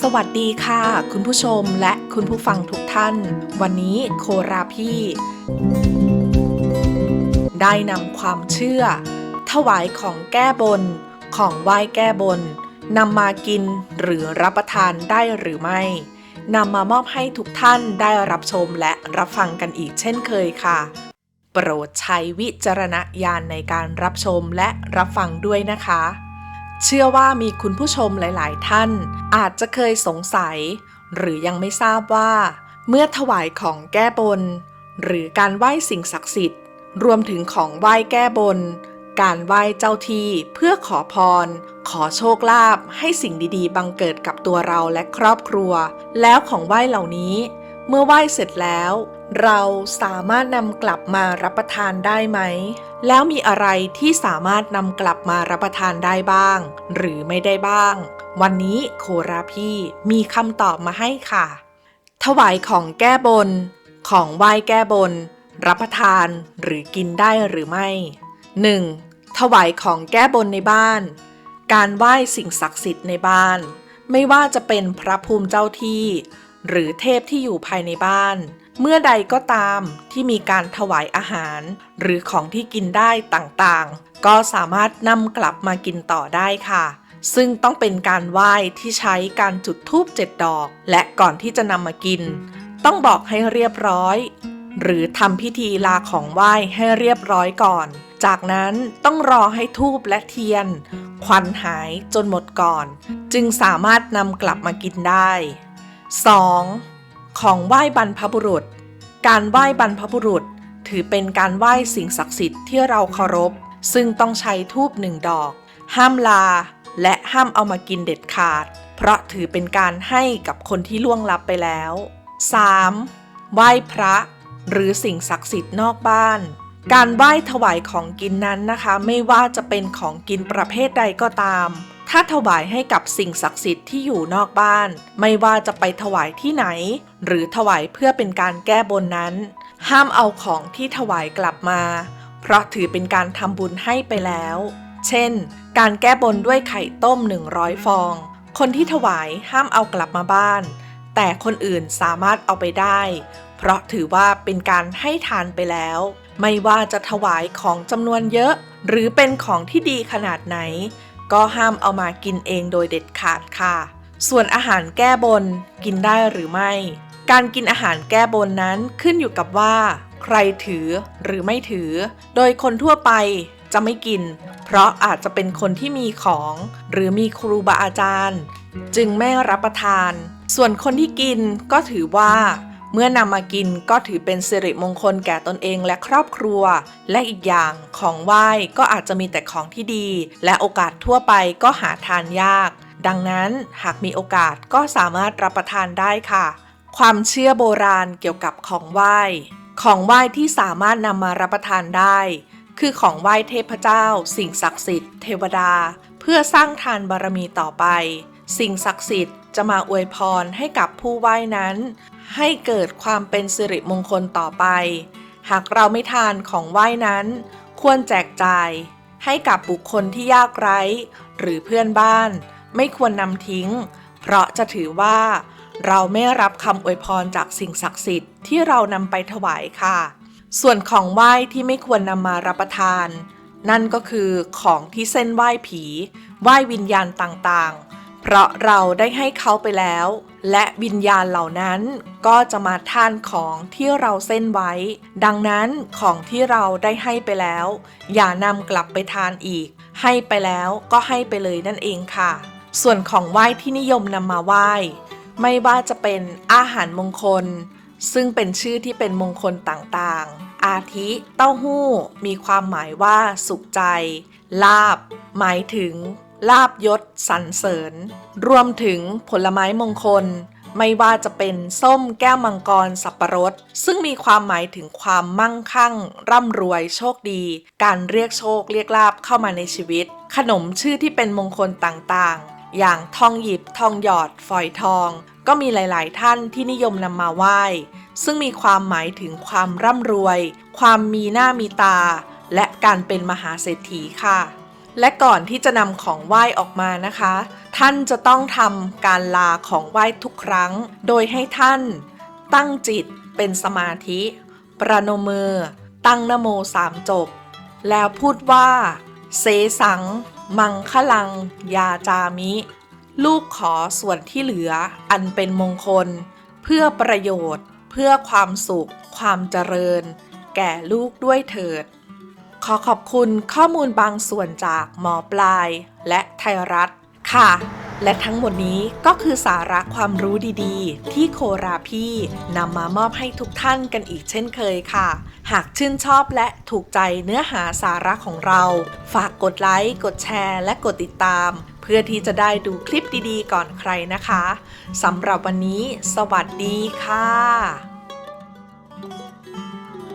สวัสดีค่ะ คุณผู้ชมและคุณผู้ฟังทุกท่าน วันนี้โคราพี่ได้นำความเชื่อ ถวายของแก้บน ของไหว้แก้บนนำมากินหรือรับประทานได้หรือไม่นำมามอบให้ทุกท่านได้รับชมและรับฟังกันอีกเช่นเคยค่ะ โปรดใช้วิจารณญาณในการรับชมและรับฟังด้วยนะคะ เชื่อว่ามีคุณผู้ชมหลาย ๆ ท่าน อาจจะเคยสงสัย หรือยังไม่ทราบว่า เมื่อถวายของแก้บน หรือการไหว้สิ่งศักดิ์สิทธิ์ รวมถึงของไหว้แก้บน การไหว้เจ้าที่เพื่อขอพร ขอโชคลาภให้สิ่งดี ๆ บังเกิดกับตัวเราและครอบครัว แล้วของไหว้เหล่านี้ เมื่อไหว้เสร็จแล้ว เราสามารถนำกลับมารับประทานได้ไหม แล้วมีอะไรที่สามารถนำกลับมารับประทานได้บ้าง หรือไม่ได้บ้าง วันนี้โคราพี่มีคำตอบมาให้ค่ะ ถวายของแก้บน ของไหว้แก้บน รับประทานหรือกินได้หรือไม่ 1. ถวายของแก้บนในบ้าน การไหว้สิ่งศักดิ์สิทธิ์ในบ้าน ไม่ว่าจะเป็นพระภูมิเจ้าที่ หรือเทพที่อยู่ภายในบ้าน เมื่อใดก็ตามที่มีการถวายอาหาร หรือของที่กินได้ต่างๆ ก็สามารถนำกลับมากินต่อได้ค่ะ ซึ่งต้องเป็นการไหว้ที่ใช้การจุดธูปเจ็ดดอก และก่อนที่จะนำมากิน ต้องบอกให้เรียบร้อย หรือทำพิธีลาของไหว้ให้เรียบร้อยก่อน จากนั้นต้องรอให้ทูบและเทียน ควันหายจนหมดก่อน จึงสามารถนำกลับมากินได้ 2. ของไหว้บรรพบุรุษ การไหว้บรรพบุรุษ ถือเป็นการไหว้สิ่งศักดิ์สิทธิ์ที่เราเคารพ ซึ่งต้องใช้ทูบหนึ่งดอก ห้ามลา และห้ามเอามากินเด็ดขาด เพราะถือเป็นการให้กับคนที่ล่วงลับไปแล้ว 3. ไหว้พระ หรือสิ่งศักดิ์สิทธิ์นอกบ้าน การไหว้ถวายของกินนั้นนะคะ ไม่ว่าจะเป็นของกินประเภทใดก็ตามาถวายให้กับสิ่งศักดิ์สิทธิ์ที่อยู่นอกบ้าน ไม่ว่าจะไปถวายที่ไหน หรือถวายเพื่อเป็นการแก้บนนั้น ห้ามเอาของที่ถวายกลับมา เพราะถือเป็นการทำบุญให้ไปแล้ว เช่น การแก้บนด้วยไข่ต้ม 100 ฟอง คนที่ถวายห้ามเอากลับมาบ้าน แต่คนอื่นสามารถเอาไปได้ เพราะถือว่าเป็นการให้ทานไปแล้ว ไม่ว่าจะถวายของจำนวนเยอะ หรือเป็นของที่ดีขนาดไหน ก็ห้ามเอามากินเองโดยเด็ดขาดค่ะ ส่วนอาหารแก้บนกินได้หรือไม่ การกินอาหารแก้บนนั้นขึ้นอยู่กับว่า ใครถือหรือไม่ถือ โดยคนทั่วไปจะไม่กิน เพราะอาจจะเป็นคนที่มีของ หรือมีครูบาอาจารย์ จึงไม่รับประทาน ส่วนคนที่กินก็ถือว่า เมื่อนำมากินก็ถือเป็นสิริมงคลแก่ตนเองและครอบครัว และอีกอย่างของไหว้ก็อาจจะมีแต่ของที่ดี และโอกาสทั่วไปก็หาทานยาก ดังนั้นหากมีโอกาสก็สามารถรับประทานได้ค่ะ ความเชื่อโบราณเกี่ยวกับของไหว้ ของไหว้ที่สามารถนำมารับประทานได้ คือของไหว้เทพเจ้า สิ่งศักดิ์สิทธิ์เทวดา เพื่อสร้างทานบารมีต่อไป สิ่งศักดิ์สิทธิ์จะมาอวยพรให้กับผู้ไหว้นั้น ให้เกิดความเป็นสิริมงคลต่อไป หากเราไม่ทานของไหว้นั้น ควรแจกจ่ายให้กับบุคคลที่ยากไร้ หรือเพื่อนบ้าน ไม่ควรนำทิ้ง เพราะจะถือว่า เราไม่รับคำอวยพรจากสิ่งศักดิ์สิทธิ์ที่เรานำไปถวายค่ะ ส่วนของไหว้ที่ไม่ควรนำมารับประทาน นั่นก็คือของที่เส้นไหว้ผี ไหว้วิญญาณต่างๆ เพราะเราได้ให้เขาไปแล้ว และวิญญาณเหล่านั้นก็จะมาทานของที่เราเส้นไว้ ดังนั้นของที่เราได้ให้ไปแล้ว อย่านำกลับไปทานอีก ให้ไปแล้วก็ให้ไปเลยนั่นเองค่ะ ส่วนของไหว้ที่นิยมนำมาไหว้ ไม่ว่าจะเป็นอาหารมงคล ซึ่งเป็นชื่อที่เป็นมงคลต่างๆ อาทิเต้าหู้มีความหมายว่าสุขใจ ลาบ หมายถึง ลาบยศสรรเสริญ รวมถึงผลไม้มงคล ไม่ว่าจะเป็นส้มแก้วมังกรสับปะรด ซึ่งมีความหมายถึงความมั่งคั่ง ร่ำรวยโชคดี การเรียกโชคเรียกลาบเข้ามาในชีวิต ขนมชื่อที่เป็นมงคลต่างๆ อย่างทองหยิบทองหยอดฝอยทอง ก็มีหลาย ๆ ท่านที่นิยมนำมาไหว้ ซึ่งมีความหมายถึงความร่ำรวย ความมีหน้ามีตา และการเป็นมหาเศรษฐีค่ะ และก่อนที่จะนำของไหว้ออกมานะคะ ท่านจะต้องทำการลาของไหว้ทุกครั้ง โดยให้ท่านตั้งจิตเป็นสมาธิ ประนมมือ ตั้งนโมสามจบ แล้วพูดว่า เสสัง มังคลัง ยาจามิ ลูกขอส่วนที่เหลืออันเป็นมงคล เพื่อประโยชน์ เพื่อความสุข ความเจริญ แก่ลูกด้วยเถิด ขอขอบคุณข้อมูลบางส่วนจากหมอปลาย และไทยรัฐค่ะ และทั้งหมดนี้ก็คือสาระความรู้ดีๆ ที่โคราพี่นำมามอบให้ทุกท่านกันอีกเช่นเคยค่ะ หากชื่นชอบและถูกใจเนื้อหาสาระของเรา ฝากกดไลค์ กดแชร์ และกดติดตาม เพื่อที่จะได้ดูคลิปดีๆ ก่อนใครนะคะสำหรับวันนี้ สวัสดีค่ะ